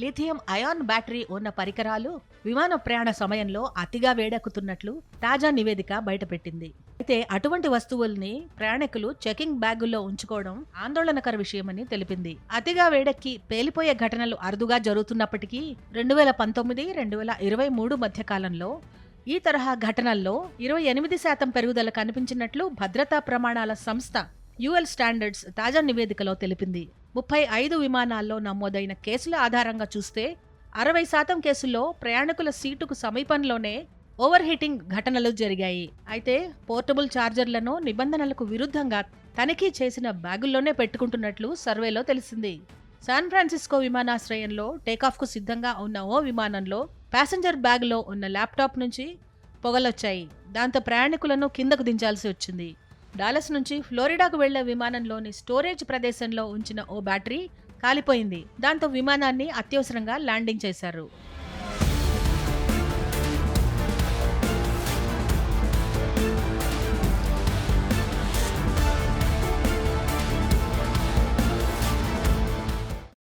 Lithium ion battery ఉన్న పరికరాలు విమాన ప్రయాణ సమయంలో అతిగా వేడెక్కుతున్నట్లు తాజా నివేదిక బయటపెట్టింది. అయితే అటువంటి వస్తువుల్ని ప్రయాణికులు చెకింగ్ బ్యాగుల్లో ఉంచుకోవడం ఆందోళనకర విషయమని తెలిపింది. అతిగా వేడెక్కి పేలిపోయే ఘటనలు అరుదుగా జరుగుతున్నప్పటికీ రెండు వేల పంతొమ్మిది రెండు వేల ఇరవై మూడు మధ్య కాలంలో ఈ తరహా ఘటనల్లో ఇరవై ఎనిమిది శాతం పెరుగుదల కనిపించినట్లు భద్రతా ప్రమాణాల సంస్థ యుఎల్ స్టాండర్డ్స్ తాజా నివేదికలో తెలిపింది. ముప్పై ఐదు విమానాల్లో నమోదైన కేసుల ఆధారంగా చూస్తే అరవై శాతం కేసుల్లో ప్రయాణికుల సీటుకు సమీపంలోనే ఓవర్ హీటింగ్ ఘటనలు జరిగాయి. అయితే పోర్టబుల్ ఛార్జర్లను నిబంధనలకు విరుద్ధంగా తనిఖీ చేసిన బ్యాగుల్లోనే పెట్టుకుంటున్నట్లు సర్వేలో తెలిసింది. శాన్ ఫ్రాన్సిస్కో విమానాశ్రయంలో టేకాఫ్కు సిద్ధంగా ఉన్న ఓ విమానంలో ప్యాసింజర్ బ్యాగ్లో ఉన్న ల్యాప్టాప్ నుంచి పొగలొచ్చాయి. దాంతో ప్రయాణికులను కిందకు దించాల్సి వచ్చింది. డాలస్ నుంచి ఫ్లోరిడాకు వెళ్ళే విమానంలోని స్టోరేజ్ ప్రదేశంలో ఉంచిన ఓ బ్యాటరీ కాలిపోయింది. దాంతో విమానాన్ని అత్యవసరంగా ల్యాండింగ్ చేశారు.